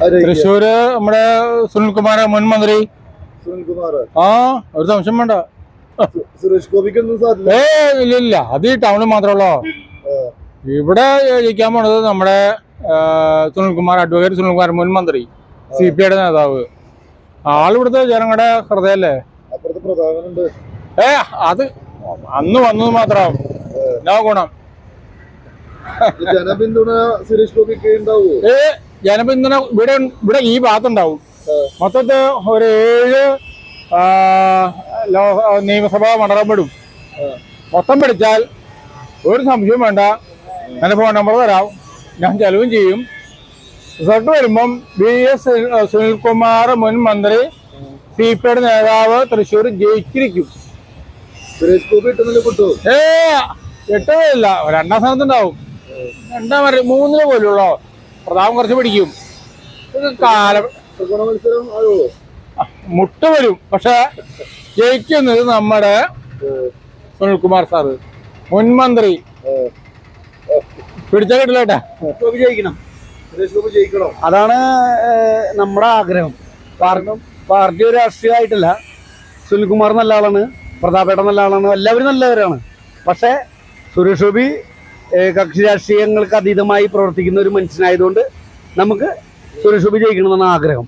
തൃശ്ശൂര് നമ്മുടെ സുനിൽകുമാർ മുൻ മന്ത്രി. സുനിൽകുമാർ ആ ഒരു സംശയം വേണ്ട. സുരേഷ് ഗോപിക്കൊന്നും ഏ ഇല്ല ഇല്ല. അത് ഈ ടൗണിൽ മാത്രമല്ലോ ഇവിടെ ജയിക്കാൻ പോണത് നമ്മുടെ സുനിൽകുമാർ അഡ്വക്കേറ്റ് സുനിൽകുമാർ മുൻ മന്ത്രി സി പി ഐയുടെ നേതാവ്. ആളിവിടുത്തെ ജനങ്ങളുടെ ഹൃദയല്ലേ? ഏ അത് അന്ന് വന്നത് മാത്രം. നോ ഗുണം. ജനപിന്തുണ സുരേഷ് ഗോപിക്ക് ഉണ്ടാവോ. ഏ ജനപിന്തുണ ഇവിടെ ഇവിടെ ഈ ഭാഗത്തുണ്ടാവും. മൊത്തത്തിൽ ഒരു ഏഴ് നിയമസഭാ മണ്ഡലം പെടും. മൊത്തം പിടിച്ചാൽ ഒരു സംശയം വേണ്ട. എന്റെ ഫോൺ നമ്പർ തരാം. ഞാൻ ചെലവും ചെയ്യും. റിസൾട്ട് വരുമ്പം ബി എസ് സുനിൽകുമാർ മുൻ മന്ത്രി സി പി ഐയുടെ നേതാവ് തൃശ്ശൂർ ജയിച്ചിരിക്കും. ഏ എട്ടില്ല രണ്ടാം സ്ഥാനത്തുണ്ടാവും. രണ്ടാം വരെ മൂന്നിൽ പോലുള്ളോ? പ്രതാപം കുറച്ച് പിടിക്കും. കാലം മുട്ട വരും. പക്ഷെ ജയിക്കുന്നത് നമ്മുടെ സുനിൽകുമാർ സാറ് മുൻ മന്ത്രി. പിടിച്ച കിട്ടില്ലേട്ടാ ജയിക്കണം. അതാണ് നമ്മുടെ ആഗ്രഹം. കാരണം പാർട്ടി ഒരു രാഷ്ട്രീയമായിട്ടില്ല. സുനിൽകുമാർ നല്ല ആളാണ് പ്രതാപേട്ടൻ നല്ല ആളാണ് എല്ലാവരും നല്ലവരാണ് പക്ഷേ സുരേഷ് ഗോപി കക്ഷി രാഷ്ട്രീയങ്ങൾക്ക് അതീതമായി പ്രവർത്തിക്കുന്ന ഒരു മനുഷ്യനായതുകൊണ്ട് നമുക്ക് സുരേഷ് ഗോപി ജയിക്കണമെന്നാണ് ആഗ്രഹം.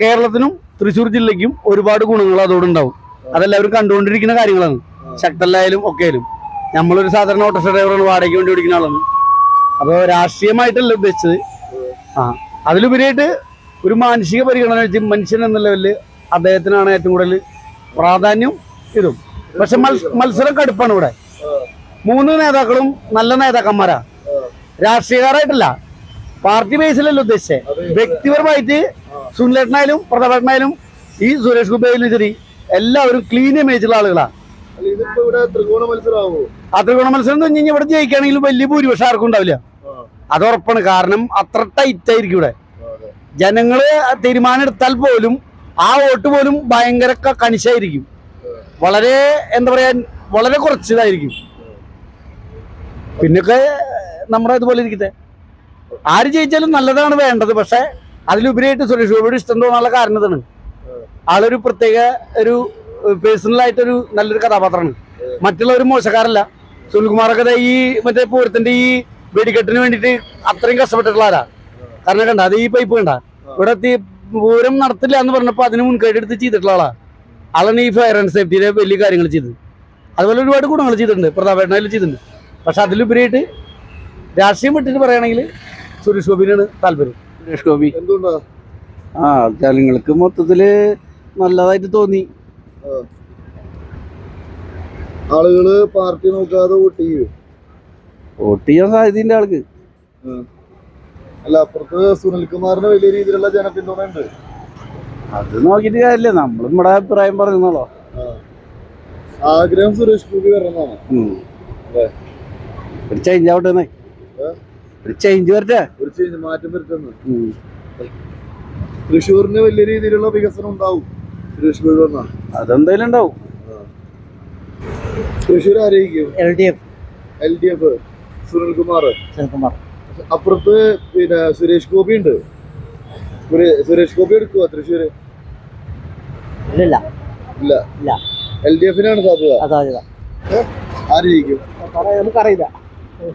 കേരളത്തിനും തൃശ്ശൂർ ജില്ലയ്ക്കും ഒരുപാട് ഗുണങ്ങൾ അതോടുണ്ടാവും അതെല്ലാവരും കണ്ടുകൊണ്ടിരിക്കുന്ന കാര്യങ്ങളാണ്. ശക്തല്ലായാലും ഒക്കെ ആയാലും നമ്മളൊരു സാധാരണ ഓട്ടോറിക്ഷ ഡ്രൈവറാണ് വാടകയ്ക്ക് വേണ്ടി ഓടിക്കുന്ന ആളാണ്. അപ്പോൾ രാഷ്ട്രീയമായിട്ടല്ല ഉദ്ദേശിച്ചത്. ആ. അതിലുപരിയായിട്ട് ഒരു മാനസിക പരിഗണന വെച്ച് മനുഷ്യൻ എന്ന ലെവലിൽ അദ്ദേഹത്തിനാണ് ഏറ്റവും കൂടുതൽ പ്രാധാന്യം ഇതും. പക്ഷെ മത്സരം കടുപ്പാണ് ഇവിടെ. മൂന്ന് നേതാക്കളും നല്ല നേതാക്കന്മാരാ. രാഷ്ട്രീയക്കാരായിട്ടല്ല. പാർട്ടി ബേസിലല്ല ഉദ്ദേശിച്ചത് വ്യക്തിപരമായിട്ട് സുനിലേട്ടനായാലും പ്രതാപേട്ടനായാലും ഈ സുരേഷ് ഗോപിയായാലും ശരി എല്ലാവരും ക്ലീൻ ഇമേജുള്ള ആളുകളാ. അല്ല ഇതിപ്പോ ഇവിടെ ത്രികോണ മത്സരം ആവോ ആ ത്രികോണ മത്സരം എന്ന് പറഞ്ഞാൽ ഇവിടെ ജയിക്കുകയാണെങ്കിൽ വലിയ ഭൂരിപക്ഷം ആർക്കും ഉണ്ടാവില്ല. അത് ഉറപ്പാണ്. കാരണം അത്ര ടൈറ്റ് ആയിരിക്കും ഇവിടെ. ജനങ്ങൾ തീരുമാനം എടുത്താൽ പോലും ആ വോട്ട് പോലും ഭയങ്കര കണിശായിരിക്കും വളരെ എന്താ പറയാ വളരെ കുറച്ചതായിരിക്കും. പിന്നൊക്കെ നമ്മുടെ ഇതുപോലെ ഇരിക്കട്ടെ. ആര് ജയിച്ചാലും നല്ലതാണ് വേണ്ടത് പക്ഷെ അതിലുപരിയായിട്ട് സുരേഷ് ഗോപിയുടെ ഇഷ്ടം തോന്നാനുള്ള കാരണം ഇതാണ്. ആളൊരു പ്രത്യേക ഒരു പേഴ്സണലായിട്ടൊരു നല്ലൊരു കഥാപാത്രമാണ്. മറ്റുള്ളവരും മോശക്കാരല്ല. സുനിൽകുമാറൊക്കെ ഈ മറ്റേ പൂരത്തിന്റെ ഈ വെടിക്കെട്ടിന് വേണ്ടിയിട്ട് അത്രയും കഷ്ടപ്പെട്ടിട്ടുള്ള ആരാ കാരണം കണ്ട അത് ഈ പൈപ്പ് കണ്ട? ഇവിടെ എത്തി പൂരം നടത്തില്ല എന്ന് പറഞ്ഞപ്പോൾ അതിന് മുൻകൈ എടുത്ത് ചെയ്തിട്ടുള്ള ആളാ. ആളാണ് ഈ ഫയർ ആൻഡ് സേഫ്റ്റിയിലെ വലിയ കാര്യങ്ങൾ ചെയ്തത്. അതുപോലെ ഒരുപാട് ഗുണങ്ങൾ ചെയ്തിട്ടുണ്ട് പ്രതാപേട്ടനയിൽ ചെയ്തിട്ടുണ്ട്. പക്ഷെ അതിലുപരിയായിട്ട് രാഷ്ട്രീയം വിട്ടിട്ട് പറയുകയാണെങ്കിൽ സുരേഷ് ഗോപിനാണ് താല്പര്യം. സുരേഷ് ഗോപി. എന്തുകൊണ്ടാ? ആ ജനങ്ങൾക്ക് മൊത്തത്തിൽ നല്ലതായിട്ട് തോന്നി. ആളുകൾ പാർട്ടി നോക്കാതെ വോട്ട് ചെയ്യും? വോട്ട് ചെയ്യാൻ സാധ്യതയുണ്ട് ആൾക്ക്. അല്ല അപ്പുറത്ത് സുനിൽകുമാറിന് വലിയ രീതിയിലുള്ള ജനപിന്തുണയുണ്ട് അത് നോക്കിയിട്ട് കാര്യമില്ല. നമ്മൾ നമ്മുടെ അഭിപ്രായം പറഞ്ഞോളോ ആഗ്രഹം സുരേഷ് ഗോപി വരണമെന്നാണ്? ഒരു ചേഞ്ച് ആവട്ടെ. ഒരു ചേഞ്ച് വരട്ടെ? ഒരു ചേഞ്ച് മാറ്റം വരുത്തുന്നു തൃശ്ശൂരിന് വലിയ രീതിയിലുള്ള വികസനം ഉണ്ടാവും. സുരേഷ് ഗോപി വന്നാ. അതെന്തായാലും ഉണ്ടാവും. തൃശ്ശൂർ ആരായിരിക്കും L D F. L D F. Sunilkumar. Sunilkumar. അപ്പുറത്ത് പിന്നെ സുരേഷ് ഗോപി ഉണ്ട്. സുരേ- സുരേഷ് ഗോപി എടുക്കുവോ തൃശ്ശൂര്? ഇല്ല ഇല്ല. ഇല്ല. എൽ ഡി എഫിനാണ് സാധ്യത. അതായത് ആര് ജയിക്കും നമുക്കറിയില്ല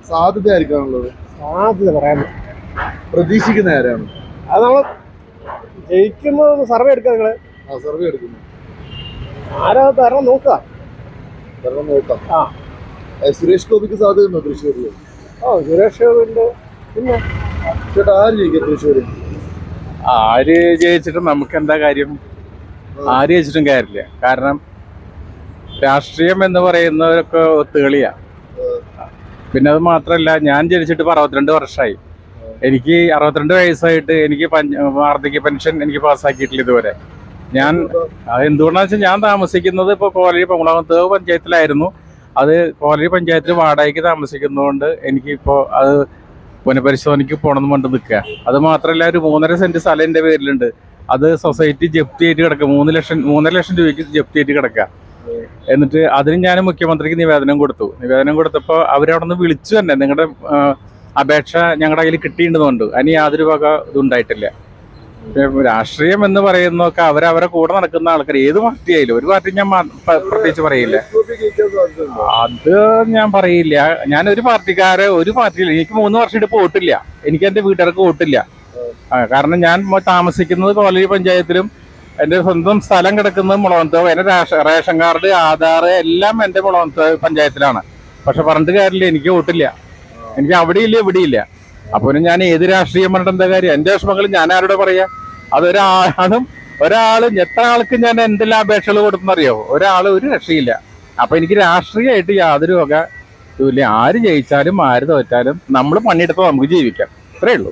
സാധ്യത ആയിരിക്കാണുള്ളത് സാധ്യത പറയാൻ പ്രതീക്ഷിക്കുന്ന ആരാണ്? അത് നമ്മൾ ജയിക്കുന്ന സർവേ എടുക്കുക നിങ്ങൾ. ആ സർവേ എടുക്കുന്നു. ആരാ തരണം നോക്കുക. തരണം നോക്കാം. ആ. സുരേഷ് ഗോപിക്ക് സാധ്യതയുണ്ടോ തൃശ്ശൂരിൽ ഓ സുരേഷ് ഗോപിന്റെ പിന്നെ? ചേട്ടാ ആര് ജയിക്കും തൃശ്ശൂരിൽ ആര് ജയിച്ചിട്ടും നമുക്ക് എന്താ കാര്യം? ആര് ജയിച്ചിട്ടും കാര്യമില്ല. കാരണം രാഷ്ട്രീയം എന്ന് പറയുന്നവരൊക്കെ ഒത്തുകളിയാ. പിന്നെ അത് മാത്രമല്ല ഞാൻ ജനിച്ചിട്ട് ഇപ്പൊ അറുപത്തിരണ്ട് വർഷമായി എനിക്ക് അറുപത്തിരണ്ട് വയസ്സായിട്ട് എനിക്ക് വാർദ്ധക്യ പെൻഷൻ എനിക്ക് പാസ്സാക്കിയിട്ടില്ല ഇതുവരെ. ഞാൻ അത് എന്തുകൊണ്ടാന്ന് വെച്ചാൽ ഞാൻ താമസിക്കുന്നത് ഇപ്പോൾ കോലരി പങ്കുളാമത്ത് പഞ്ചായത്തിലായിരുന്നു. അത് കോലരി പഞ്ചായത്തിൽ വാടകയ്ക്ക് താമസിക്കുന്നതുകൊണ്ട് എനിക്കിപ്പോൾ അത് പുനഃപരിശോധനയ്ക്ക് പോകണമെന്ന് കൊണ്ട് നിൽക്കുക അത് മാത്രമല്ല ഒരു മൂന്നര സെന്റ് സ്ഥലം എന്റെ പേരിലുണ്ട്. അത് സൊസൈറ്റി ജപ്തി ആയിട്ട് കിടക്കുക മൂന്ന് ലക്ഷം മൂന്നര ലക്ഷം രൂപയ്ക്ക് ജപ്തി ആയിട്ട് കിടക്കുക എന്നിട്ട് അതിന് ഞാൻ മുഖ്യമന്ത്രിക്ക് നിവേദനം കൊടുത്തു. നിവേദനം കൊടുത്തപ്പോൾ അവരവിടെ നിന്ന് വിളിച്ചു തന്നെ. നിങ്ങളുടെ അപേക്ഷ ഞങ്ങളുടെ കയ്യിൽ കിട്ടിയിട്ടുണ്ടെന്നുണ്ട്. അതിന് യാതൊരു വക ഇതുണ്ടായിട്ടില്ല രാഷ്ട്രീയം എന്ന് പറയുന്നൊക്കെ അവരവരെ കൂടെ നടക്കുന്ന ആൾക്കാർ ഏത് പാർട്ടി ആയാലും ഒരു പാർട്ടി ഞാൻ പ്രത്യേകിച്ച് പറയില്ല. അത് ഞാൻ പറയില്ല. ഞാൻ ഒരു പാർട്ടിക്കാരെ ഒരു പാർട്ടിയില്ല. എനിക്ക് മൂന്ന് വർഷമായിട്ട് വോട്ടില്ല. എനിക്ക് എന്റെ വീട്ടുകാർക്ക് വോട്ടില്ല. ആ, കാരണം ഞാൻ താമസിക്കുന്നത് കോലരി പഞ്ചായത്തിലും എന്റെ സ്വന്തം സ്ഥലം കിടക്കുന്നത് മുളവന്തോ എന്റെ റേഷൻ കാർഡ് ആധാർ എല്ലാം എന്റെ മുളവന്തോ പഞ്ചായത്തിലാണ്. പക്ഷെ പറഞ്ഞിട്ട് കാര്യമില്ല എനിക്ക് വോട്ടില്ല. എനിക്ക് അവിടെ ഇല്ല അവിടെയില്ല ഇവിടെയില്ല. അപ്പോൾ ഞാൻ ഏത് രാഷ്ട്രീയം പറഞ്ഞിട്ട് എന്താ കാര്യം? എന്റെ വിഷമങ്ങൾ ഞാൻ ആരോട് പറയാ? അതൊരാളും ഒരാൾ എത്ര ആൾക്ക് ഞാൻ എന്തെല്ലാം അപേക്ഷകൾ കൊടുത്തെന്നറിയോ? ഒരാൾ ഒരു രക്ഷയില്ല. അപ്പൊ എനിക്ക് രാഷ്ട്രീയമായിട്ട് യാതൊരു വക ഇല്ല ആര് ജയിച്ചാലും ആര് തോറ്റാലും നമ്മൾ പണിയെടുത്താൽ നമുക്ക് ജീവിക്കാം. അത്രേ ഉള്ളൂ.